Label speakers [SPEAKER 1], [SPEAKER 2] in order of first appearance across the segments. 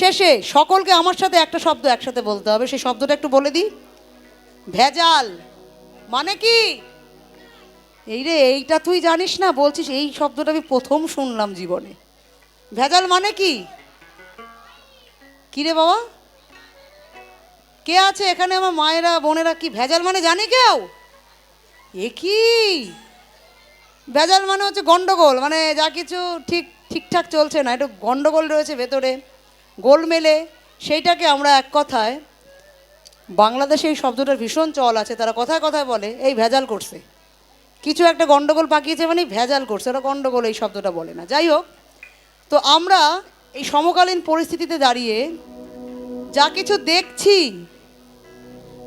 [SPEAKER 1] শেষে সকলকে আমার সাথে একটা শব্দ একসাথে বলতে হবে, সেই শব্দটা একটু বলে দিই। ভেজাল মানে কি? এই রে, এইটা তুই জানিস না, বলছিস এই শব্দটা আমি প্রথম শুনলাম জীবনে। ভেজাল মানে কি? কি রে বাবা? কে আছে এখানে আমার মায়েরা, বোনেরা কি ভেজাল মানে জানে কেউ? এ কি? ভেজাল মানে হচ্ছে গন্ডগোল মানে যা কিছু ঠিক, ঠিকঠাক চলছে না, একটু গন্ডগোল রয়েছে ভেতরে। গোলমেলে সেইটাকে আমরা এক কথায় বাংলাদেশে এই শব্দটার ভীষণ চল আছে, তারা কথায় কথায় বলে, এই ভেজাল করছে। কিছু একটা গণ্ডগোল পাকিয়েছে মানে ভেজাল করছে, ওরা গণ্ডগোল এই শব্দটা বলে না। যাই হোক, তো আমরা এই সমকালীন পরিস্থিতিতে দাঁড়িয়ে যা কিছু দেখছি,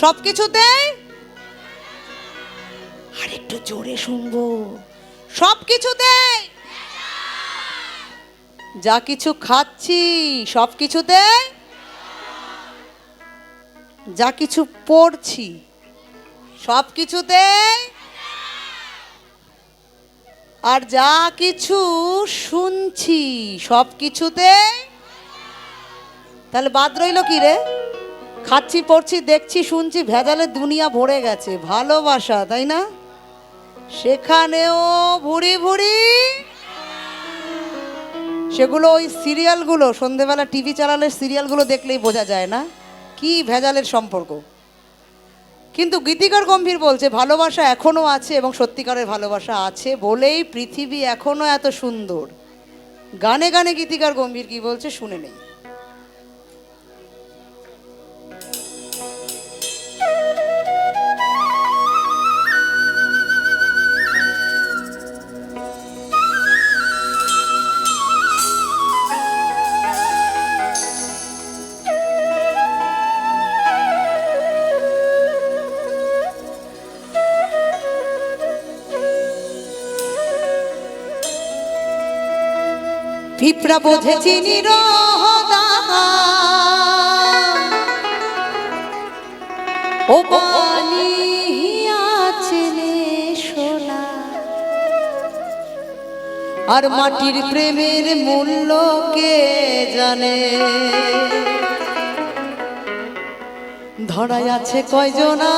[SPEAKER 1] সব কিছুতে আর একটু জোরে শুনব। সব কিছুতে যা কিছু খাচ্ছি, সব কিছুতে যা কিছু পড়ছি, সব কিছুতে আর যা কিছু শুনছি, সব কিছুতে। তাহলে বাদ রইল কি রে? খাচ্ছি, পড়ছি, দেখছি, শুনছি ভেজালের দুনিয়া ভরে গেছে। ভালোবাসা, তাই না? সেখানেও ভুড়ি ভুড়ি সেগুলো ওই সিরিয়ালগুলো, সন্ধেবেলা টিভি চালালে সিরিয়ালগুলো দেখলেই বোঝা যায় না, কি ভেজালের সম্পর্ক। কিন্তু গীতিকার গম্ভীর বলছে, ভালোবাসা এখনও আছে এবং সত্যিকারের ভালোবাসা আছে বলেই পৃথিবী এখনও এত সুন্দর। গানে গানে গীতিকার গম্ভীর কি বলছে শুনে নেই। পিঁপড়া বোঝে চিনি ও পানি আছে সোনা আর মাটির প্রেমের মূল্য কে জানে? ধরায় আছে কয়জনা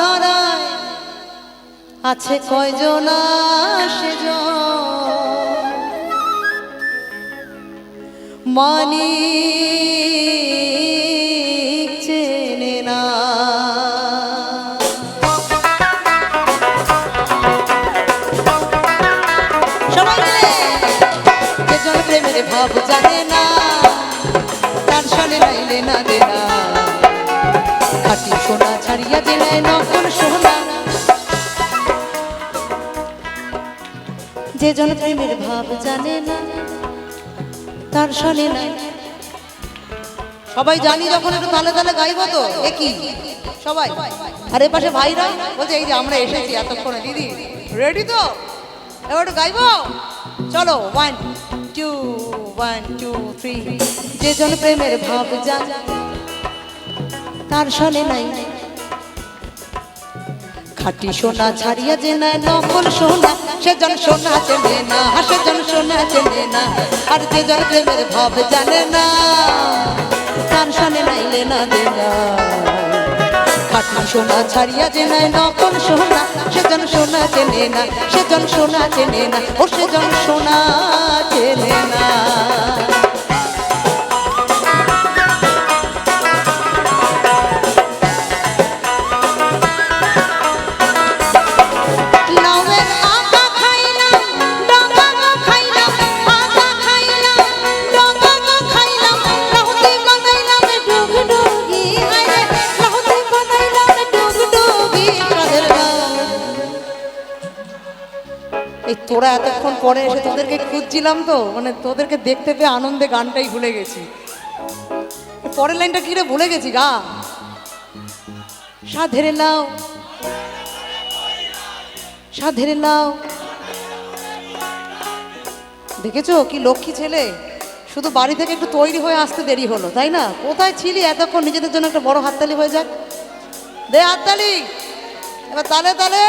[SPEAKER 1] ধরায় আছে কয়জনা সেজন। মানিক চেনে না। সবাই মিলে যে জন প্রেমের ভাব জানে না, তার সনে নাইলে না দেনা খাটি সোনা ছাড়িয়া দিলে নকল সোনা। যে জন প্রেমের ভাব জানে না তার শোনে না। সবাই জানি যখন একটু তালে তালে গাইবো তো একই সবাই। আর এ পাশে ভাইরা বলছে, এই যে আমরা এসেছি এতক্ষণে, দিদি। রেডি তো? এবার একটু গাইবো? চলো one two one two three যে জন প্রেমের ভাব জান, তার শোনে নাই। খাটি সোনা ছাড়িয়া যে নাই নকল সোনা, সেজন সোনা চেনে না, সেজন সোনা চেনে না, আর যে জন প্রেমের ভাব জানে না, তার সানে নাইলে না দেনা খাটি সোনা ছাড়িয়া যে নাই নকল সোনা, সেজন সোনা চেনে না, সেজন সোনা চেনে না, ও সেজন সোনা চেনে না। পরে এসে তোদেরকে খুঁজছিলাম তো মানে তোদেরকে দেখতে পেয়ে আনন্দে গানটাই ভুলে গেছি। পরের লাইনটা কি রে, ভুলে গেছি গা? সাধেরে লাও সাধেরে নাও। দেখেছ কি লক্ষ্মী ছেলে? শুধু বাড়ি থেকে একটু তৈরি হয়ে আসতে দেরি হলো, তাই না? কোথায় ছিলি এতক্ষণ? নিজেদের জন্য একটা বড় হাততালি হয়ে যাক। দে হাততালি! এবার তালে তালে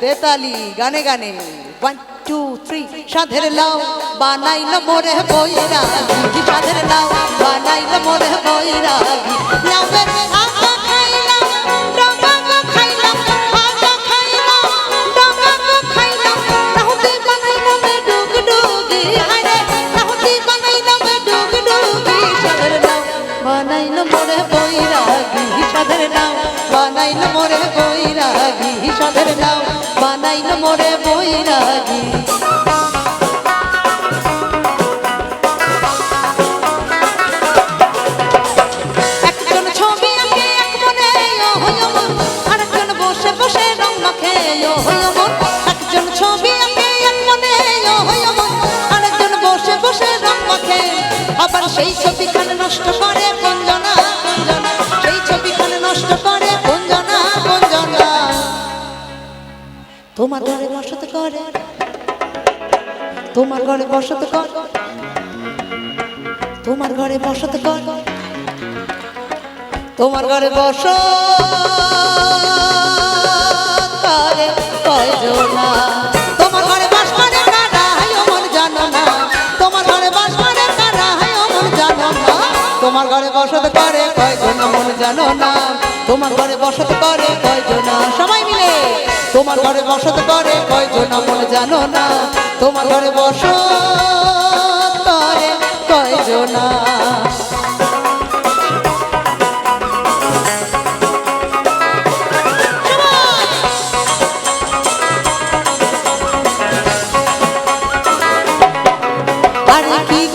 [SPEAKER 1] দে তালি গানে। গানে টু থ্রি সাধের লাউ বানাইল মোরে বৈরাগী। সাধের লাউ বানাইল মোরে বৈরাগী। লাউয়ের সাধের লাউ বানাইল মোরে বৈরাগী। সাধের লাউ মোরে বৈরাগী। তোমার ঘরে বসত করে। তোমার ঘরে বসত কর। তোমার ঘরে বসত কর। তোমার ঘরে বস তোমার ঘরে বাস করে কারা হাই অমন জানো না। তোমার ঘরে বাস করে কারা হাই অমন জানো না। তোমার ঘরে বসত করে কয়জন মন জানো না। তোমার ঘরে বসত করে কয়জনা সবাই মিলে তোমার ঘরে বসত করে, কয়জন মন জানো না? তোমার ঘরে বসত করে, কয়জনা?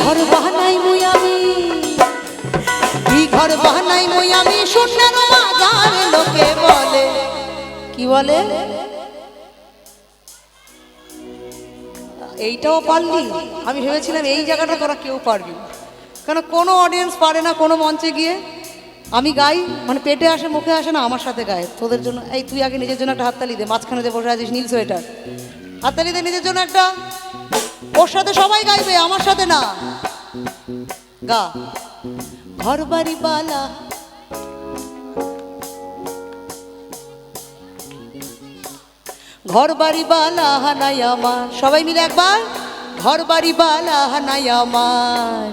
[SPEAKER 1] ঘর বাহানাই মুই আমি? আমি? বাজার লোকে বলে কি বলে? এইটাও পারলি? আমি ভেবেছিলাম এই জায়গাটা তোরা কেউ পারবি। কেন কোনো অডিয়েন্স পারে না কোনো মঞ্চে গিয়ে? আমি গাই মানে পেটে আসে, মুখে আসে না, আমার সাথে গায়ে। তোদের জন্য, এই তুই আগে নিজের জন্য একটা হাততালি দে, মাঝখানে যে বসে আছিস, নীল সোয়েটার। হাততালি দে নিজের জন্য একটা। ওর সাথে সবাই গাইবে, আমার সাথে না। গা। ঘর বাড়ি বালা ঘর বাড়ি বালা হানাই আমার। সবাই মিলে একবার? ঘর বাড়ি বালা হানাই আমার।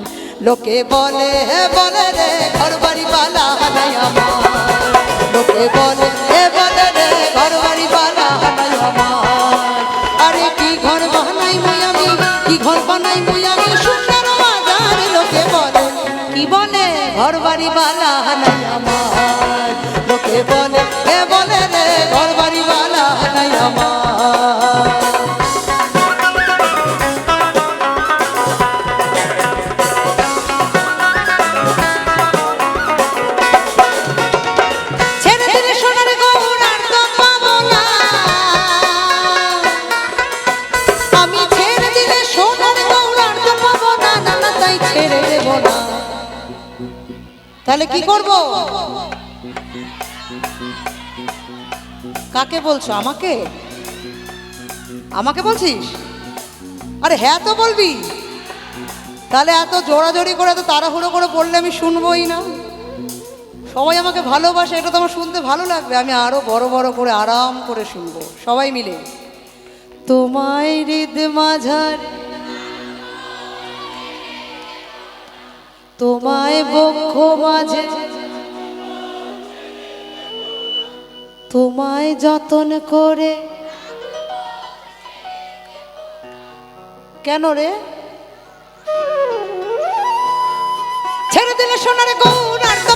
[SPEAKER 1] লোকে বলে, হে বলে রে ঘর বাড়ি বালা হানাই আমার। লোকে বলে, হে বলে রে ঘর বাড়ি বালা হানাই আমার। আরে কি ঘর বানাই মুই আমি, কি ঘর বানাই মুই আমি, সুন্দর বাজার লোকে বলে, কি বলে ঘর বাড়ি বালা হানাই আমার? লোকে বলে, হে বলে তাহলে কি করব? কাকে বলছো, আমাকে? আমাকে বলছিস? আরে হ্যাঁ তো বলবি। তাহলে এত জোড়াজোড়ি করে, এত তাড়াহুড়ো করে বললে আমি শুনবোই না। সবাই আমাকে ভালোবাসে, এটা তো আমার শুনতে ভালো লাগবে। আমি আরও বড় বড় করে, আরাম করে শুনব, সবাই মিলে। তোমায় হৃদ মাঝার তোমায় বক্ষ মাঝে। তোমায় যতন করে। কেন রে? ছেড়ে দিলে সোনার গৌর আর তো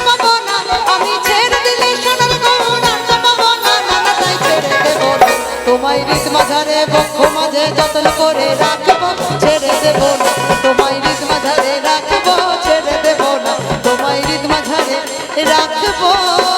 [SPEAKER 1] রাখব।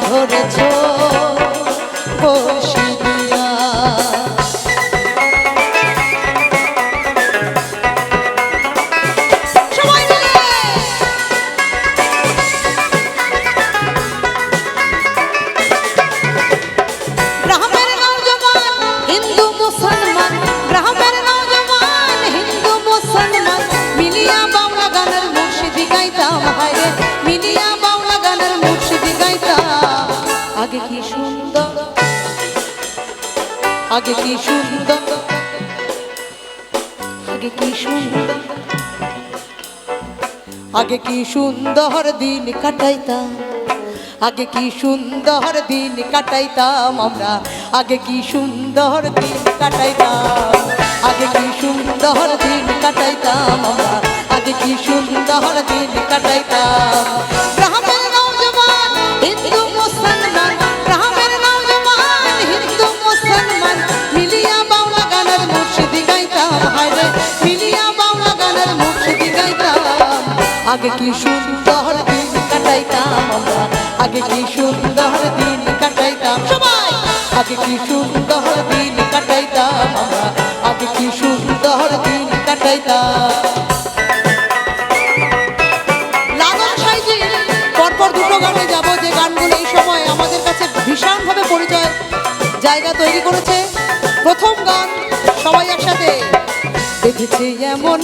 [SPEAKER 1] ধরেছ বসিয়া আগে কি সুন্দর আগে কি সুন্দর আগে কি সুন্দর দিন কাটাইতাম? আগে কি সুন্দর দিন কাটাইতাম আমরা? আগে কি সুন্দর দিন কাটাইতাম? আগে কি সুন্দর দিন কাটাইতাম আমরা? আগে কি সুন্দর দিন কাটাইতাম? গ্রামের নওজওয়ান হিন্দু হায়রে মিলিয়া বাংলা গানের মুর্শিদি গাইতাম। আগে কি সুন্দর দিন কাটাইতাম আগে কি সুন্দর দিন কাটাইতাম। সবাই, আগে কি সুন্দর দিন কাটাইতাম আমরা, আগে কি সুন্দর দিন কাটাইতাম। লালন সাইজি পরপর দুটো গানে যাব, যে গানগুলো এই সময় আমাদের কাছে ভীষণভাবে পরিচয়। জায়গা তৈরি করেছে। প্রথম গান সবাই একসাথে। দেখেছে এমন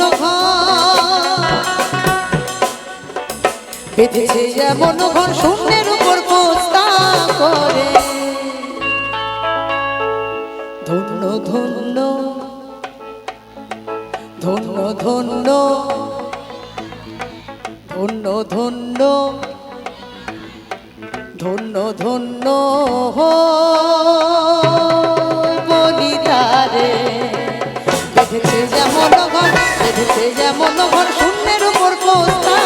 [SPEAKER 1] বেঁধেছে এমন ঘর উপর করে। ধন্য ধন্য ধন্য ধন্য ধন্য ধন্য ধন্য ধন্য বলিদারে। বেঁধেছে যেমন ঘর শূন্যের উপর পোস্তা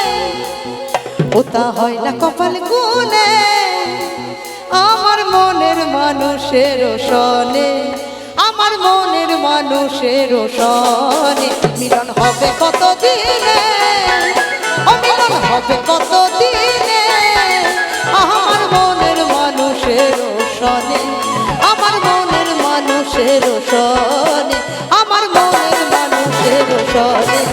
[SPEAKER 1] ওটা হয় না কপাল গুনে আমার মনের মানুষের সনে আমার মনের মানুষের সনে মিলন হবে কত দিনে মিলন হবে কত দিনে আমার মনের মানুষের সনে আমার মনের মানুষের সনে আমার মনের মানুষের সনে